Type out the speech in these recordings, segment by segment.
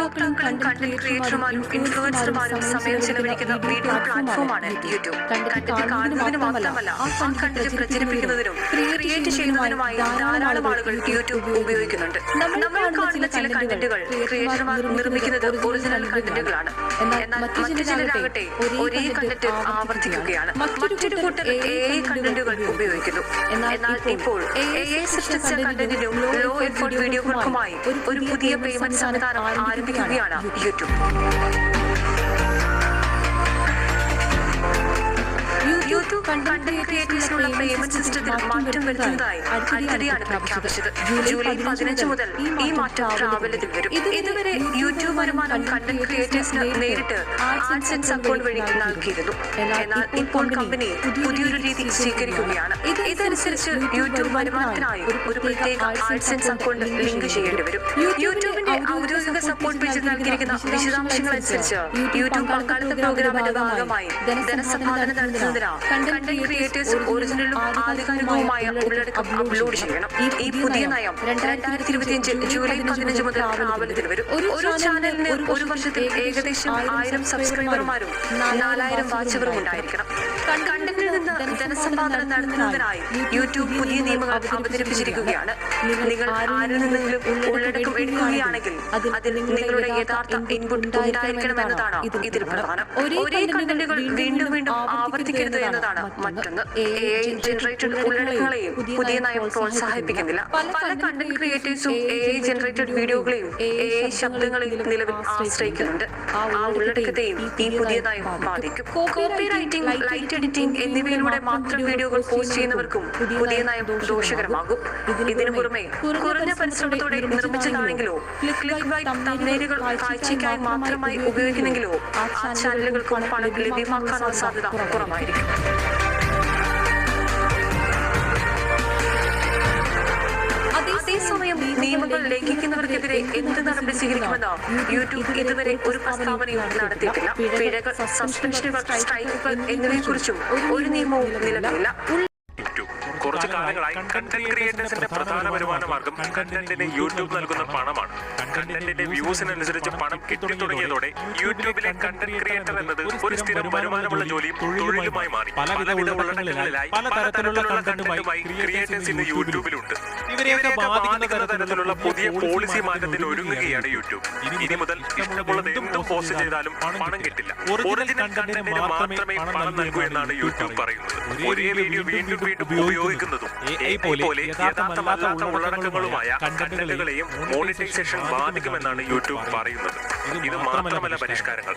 ഉപഭോക്താക്കളും കണ്ടന്റ് ക്രിയേറ്റർമാരും ഇൻഫ്ലുവൻസർമാരും സമയം ചെലവഴിക്കുന്ന വീഡിയോ പ്ലാറ്റ്ഫോമാണ് യൂട്യൂബ് കണ്ടന്റ് കാണുന്നതിന് മാത്രമല്ല ആ കണ്ടന്റ് പ്രചരിപ്പിക്കുന്നതിനും ക്രിയേറ്റ് ചെയ്യുന്നതിനുമായി ധാരാളം ആളുകൾ യൂട്യൂബ് ഉപയോഗിക്കുന്നുണ്ട്. നമ്മൾ കാണുന്ന ചില കണ്ടന്റുകൾ ക്രിയേറ്റർമാർ നിർമ്മിക്കുന്നത് ഒറിജിനൽ കണ്ടന്റുകളാണ് എന്നാൽ മറ്റു ചിലരാകട്ടെ ഒരേ കണ്ടന്റ് ആവർത്തിക്കുകയാണ്. മറ്റൊരു കൂട്ടർ എ കണ്ടന്റുകൾ ഉപയോഗിക്കുന്നു. എന്നാൽ ഇപ്പോൾ എ സൃഷ്ടിച്ച കണ്ടന്റിനും ലോ എഫോർട്ട് വീഡിയോകൾക്കുമായി ഒരു പുതിയ പേയ്മെന്റ് സംവിധാനം ആരംഭിക്കുകയാണ് യൂട്യൂബ്. യൂട്യൂബ് കണ്ടന്റ് ക്രിയേറ്റേഴ്സിനുള്ള പേയ്മെന്റ് സിസ്റ്റത്തിൽ മാറ്റം വരുത്തുന്നതായി അടുത്തിടെയാണ് പ്രഖ്യാപിച്ചത്. ജൂലൈ പതിനഞ്ച് മുതൽ ഈ മാറ്റം വരും. ഇതുവരെ യൂട്യൂബ് വരുമാനം കണ്ടന്റ് ക്രിയേറ്റേഴ്സിന് നേരിട്ട് ആഡ്സെൻസ് അക്കൗണ്ട് വഴി നൽകിയിരുന്നു എന്നാൽ ഇപ്പോൾ കമ്പനി പുതിയൊരു രീതി സ്വീകരിക്കുകയാണ്. ഇതനുസരിച്ച് യൂട്യൂബ് വരുമാനത്തിനായി ഒരു പ്രത്യേക ആഡ്സെൻസ് അക്കൗണ്ട് ലിങ്ക് ചെയ്യേണ്ടി വരും. യൂട്യൂബിന്റെ ഔദ്യോഗിക പേജിൽ നൽകിയിരിക്കുന്ന വിശദാംശങ്ങൾ അനുസരിച്ച് യൂട്യൂബ് പങ്കാളിത്ത പ്രോഗ്രാമിന്റെ ഭാഗമായി ധനസമ്പാദനം നടത്തുന്നതിനാണ് കണ്ടന്റ് ക്രിയേറ്റേഴ്സ് ഒറിജിനലും ആധികാരികവുമായ ഉള്ളടക്കം അപ്ലോഡ് ചെയ്യണം. ഈ പുതിയ നയം രണ്ടായിരത്തി ഇരുപത്തിയഞ്ച് ജൂലൈ പതിനഞ്ച് മുതൽ പ്രാബല്യത്തിൽ വരും ഒരു ചാനലിന് ഒരു വർഷത്തിൽ ഏകദേശം ആയിരം സബ്സ്ക്രൈബർമാരും നാലായിരം വാച്ചവരും ഉണ്ടായിരിക്കണം. കണ്ടന്റിൽ നിന്ന് ധനസമ്പാദനം നടത്തുന്നതിനായി യൂട്യൂബ് പുതിയ നിയമങ്ങൾ അവതരിപ്പിച്ചിരിക്കുകയാണ്. നിങ്ങൾ ആരിൽ നിന്നെങ്കിലും ഉള്ളടക്കം എടുക്കുകയാണെങ്കിൽ അതിൽ നിങ്ങളുടെ യഥാർത്ഥ ഇൻപുട്ട് ഉണ്ടായിരിക്കണമെന്നതാണ് ഇതിൽ പ്രധാനം. ഒരേ കണ്ടന്റുകൾ വീണ്ടും വീണ്ടും ആവർത്തിക്കരുത് എന്നതാണ് മറ്റൊന്ന്. എ ഐ ജനറേറ്റഡ് ഉള്ളടക്കങ്ങളെയും പുതിയ നയം പ്രോത്സാഹിപ്പിക്കുന്നില്ല. പല കണ്ടന്റ് ക്രിയേറ്റേഴ്സും എ ഐ ജനറേറ്റഡ് വീഡിയോകളെയും എ ഐ ശബ്ദങ്ങളെയും നിലവിൽ ആശ്രയിക്കുന്നുണ്ട്. ആ ഉള്ളടക്കത്തെയും ഈ പുതിയ നയം ബാധിക്കും. കോപ്പി റൈറ്റിംഗ് ലൈറ്റ് എഡിറ്റിംഗ് എന്നിവയിലൂടെ മാത്രം വീഡിയോകൾ പോസ്റ്റ് ചെയ്യുന്നവർക്കും പുതിയ നയം ദോഷകരമാകും. ഇതിനു പുറമെ കുറഞ്ഞ പരിശ്രമത്തോടെ നിർമ്മിച്ചതാണെങ്കിലോ ക്ലിക്ക് ബൈറ്റ് തമ്മേലുകൾ കാഴ്ചയ്ക്കായി മാത്രമായി ഉപയോഗിക്കുന്നെങ്കിലോ ആ ചാനലുകൾക്കും പണം ലഭ്യമാക്കാനുള്ള സാധ്യത കുറവായിരിക്കും. അതേസമയം നിയമങ്ങൾ സ്വീകരിക്കുമെന്ന് യൂട്യൂബ് ഇതുവരെ ഒരു പ്രസ്താവനയും നടത്തിയിട്ടില്ല. പിഴകൾ സസ്പെൻഷനുകൾ സ്ട്രൈക്കുകൾ എന്നിവയെക്കുറിച്ചും ഒരു നിയമവും നിലവിലില്ല. കുറച്ച് കാലങ്ങളായി കണ്ടന്റ് ക്രിയേറ്റേഴ്സിന്റെ പ്രധാന വരുമാന മാർഗം കണ്ടന്റിന് യൂട്യൂബ് നൽകുന്ന പണമാണ്. കണ്ടന്റിന്റെ വ്യൂസിനനുസരിച്ച് പണം കിട്ടി തുടങ്ങിയതോടെ യൂട്യൂബിലെ കണ്ടന്റ് ക്രിയേറ്റർ എന്നത് ഒരു സ്ഥിരം വരുമാനമുള്ള ജോലിയും തൊഴിലുമായി മാറി. പലവിധ ഉള്ളടക്കങ്ങളിലായി പലതരത്തിലുള്ള കണ്ടന്റുമായി ക്രിയേറ്റേഴ്സ് ഇന്ന് യൂട്യൂബിലുണ്ട്. ഇവരെയൊക്കെ ബാധിക്കുന്ന തരത്തിലുള്ള പുതിയ പോളിസി മാറ്റത്തിന് ഒരുങ്ങുകയാണ് യൂട്യൂബ്. ഇനി മുതൽ ഇഷ്ടമുള്ളത് എന്തും പോസ്റ്റ് ചെയ്താലും പണം കിട്ടില്ല. ഒറിജിനൽ കണ്ടന്റിന് മാത്രമേ പണം നൽകൂ എന്നാണ് യൂട്യൂബ് പറയുന്നത്. ഒരേ വീഡിയോ വീണ്ടും വീണ്ടും ഉപയോഗിക്കുന്നതും എ പോലെ യഥാർത്ഥമല്ലാത്ത ഉള്ളടക്കങ്ങളുമായ കണ്ടന്റുകളെയും മോണിറ്റൈസേഷൻ ബാധിക്കുമെന്നാണ് യൂട്യൂബ് പറയുന്നത്. ഇത് മാത്രമല്ല പരിഷ്കാരങ്ങൾ.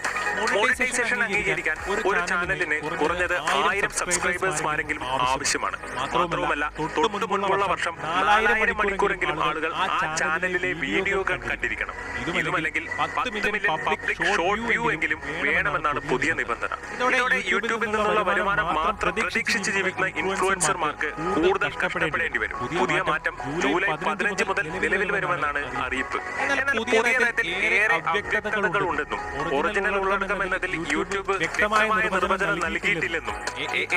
മോണിറ്റൈസേഷൻ അംഗീകരിക്കാൻ ഒരു ചാനലിന് കുറഞ്ഞത് ആയിരം സബ്സ്ക്രൈബേഴ്സ്മാരെങ്കിലും ആവശ്യമാണ്. മാത്രവുമല്ല തൊട്ടു മുൻപുള്ള വർഷം നാലായിരം മണിക്കൂറെങ്കിലും ആളുകൾ ആ ചാനലിലെ വീഡിയോകൾ കണ്ടിരിക്കണം. ഇതുമല്ലെങ്കിൽ പത്ത് മില്യൺ പബ്ലിക് ഷോർട്ട് വ്യൂ എങ്കിലും വേണമെന്നാണ് പുതിയ നിബന്ധന. ഇതോടെ യൂട്യൂബിൽ നിന്നുള്ള വരുമാനം മാത്രം പ്രതീക്ഷിച്ച് ജീവിക്കുന്ന ഇൻഫ്ലുവൻസർമാർക്ക് കൂടുതൽ കഷ്ടപ്പെടേണ്ടി വരും. പുതിയ മാറ്റം ജൂലൈ പതിനഞ്ച് മുതൽ നിലവിൽ വരുമെന്നാണ് അറിയിപ്പ്. എന്നാൽ പുതിയ നയത്തിൽ ഏറെ അവ്യക്തതകൾ ഉണ്ടെന്നും ഒറിജിനൽ ഉള്ളടക്കം എന്നതിൽ യൂട്യൂബ് വ്യക്തമായ നിർവചനം നൽകിയിട്ടില്ലെന്നും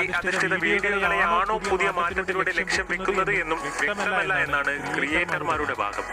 അധിഷ്ഠിത വീഡിയോകളെയാണോ പുതിയ മാറ്റത്തിലൂടെ ലക്ഷ്യം വെക്കുന്നത് എന്നും വ്യക്തമല്ല എന്നാണ് ക്രിയേറ്റർമാരുടെ ഭാഗം.